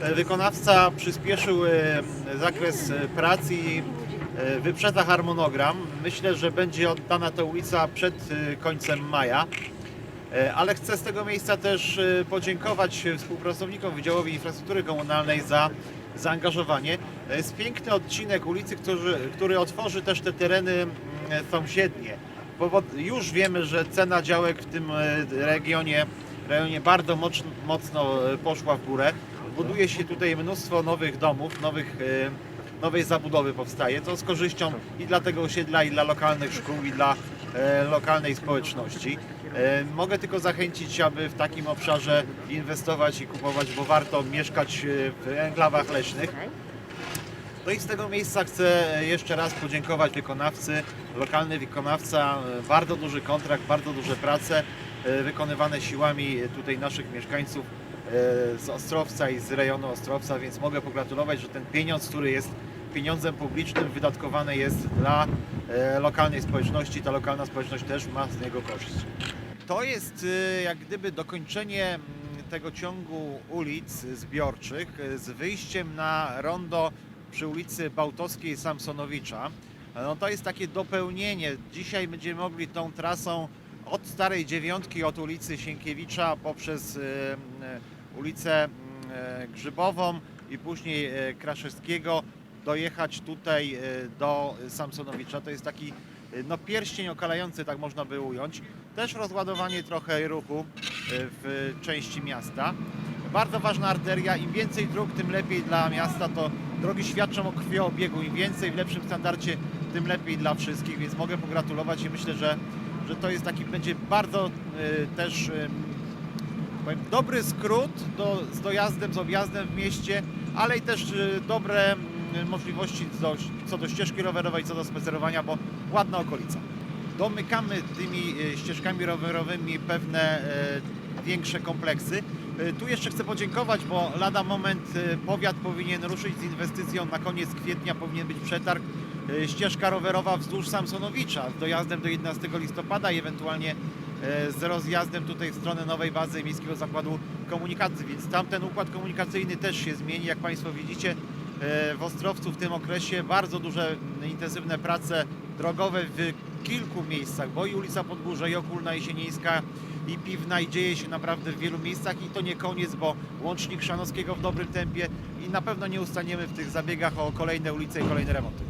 Wykonawca przyspieszył e, zakres e, prac i e, wyprzedza harmonogram. Myślę, że będzie oddana ta ulica przed końcem maja. Ale chcę z tego miejsca też podziękować współpracownikom Wydziałowi Infrastruktury Komunalnej za zaangażowanie. Jest piękny odcinek ulicy, który, który otworzy też te tereny sąsiednie. Bo już wiemy, że cena działek w tym regionie, rejonie bardzo moc- mocno poszła w górę. Buduje się tutaj mnóstwo nowych domów, nowych, e, nowej zabudowy powstaje, co z korzyścią i dla tego osiedla, i dla lokalnych szkół, i dla e, lokalnej społeczności. E, Mogę tylko zachęcić, aby w takim obszarze inwestować i kupować, bo warto mieszkać w enklawach leśnych. No i z tego miejsca chcę jeszcze raz podziękować wykonawcy. Lokalny wykonawca, bardzo duży kontrakt, bardzo duże prace wykonywane siłami tutaj naszych mieszkańców z Ostrowca i z rejonu Ostrowca, więc mogę pogratulować, że ten pieniądz, który jest pieniądzem publicznym, wydatkowany jest dla e, lokalnej społeczności. Ta lokalna społeczność też ma z niego korzyść. To jest e, jak gdyby dokończenie mm, tego ciągu ulic zbiorczych e, z wyjściem na rondo przy ulicy Bałtowskiej Samsonowicza. No to jest takie dopełnienie. Dzisiaj będziemy mogli tą trasą od Starej Dziewiątki, od ulicy Sienkiewicza poprzez e, e, ulicę mm, e, Grzybową i później e, Kraszewskiego dojechać tutaj e, do Samsonowicza. To jest taki no, pierścień okalający, tak można by ująć. Też rozładowanie trochę ruchu w części miasta. Bardzo ważna arteria, im więcej dróg, tym lepiej dla miasta. To drogi świadczą o krwiobiegu. Im więcej w lepszym standardzie, tym lepiej dla wszystkich, więc mogę pogratulować i myślę, że, że to jest taki, będzie bardzo e, też powiem, dobry skrót do, z dojazdem, z objazdem w mieście, ale i też e, dobre mm, możliwości do, co do ścieżki rowerowej, co do spacerowania, bo ładna okolica. Domykamy tymi e, ścieżkami rowerowymi pewne e, większe kompleksy. Tu jeszcze chcę podziękować, bo lada moment powiat powinien ruszyć z inwestycją. Na koniec kwietnia powinien być przetarg ścieżka rowerowa wzdłuż Samsonowicza z dojazdem do 11 listopada i ewentualnie z rozjazdem tutaj w stronę nowej bazy Miejskiego Zakładu Komunikacji, więc tamten układ komunikacyjny też się zmieni. Jak Państwo widzicie, e, w Ostrowcu w tym okresie bardzo duże, intensywne prace drogowe w kilku miejscach, bo i ulica Podgórze, i Okulna, i Sienieńska, i Piwna, i dzieje się naprawdę w wielu miejscach i to nie koniec, bo łącznik Szanowskiego w dobrym tempie i na pewno nie ustaniemy w tych zabiegach o kolejne ulice i kolejne remonty.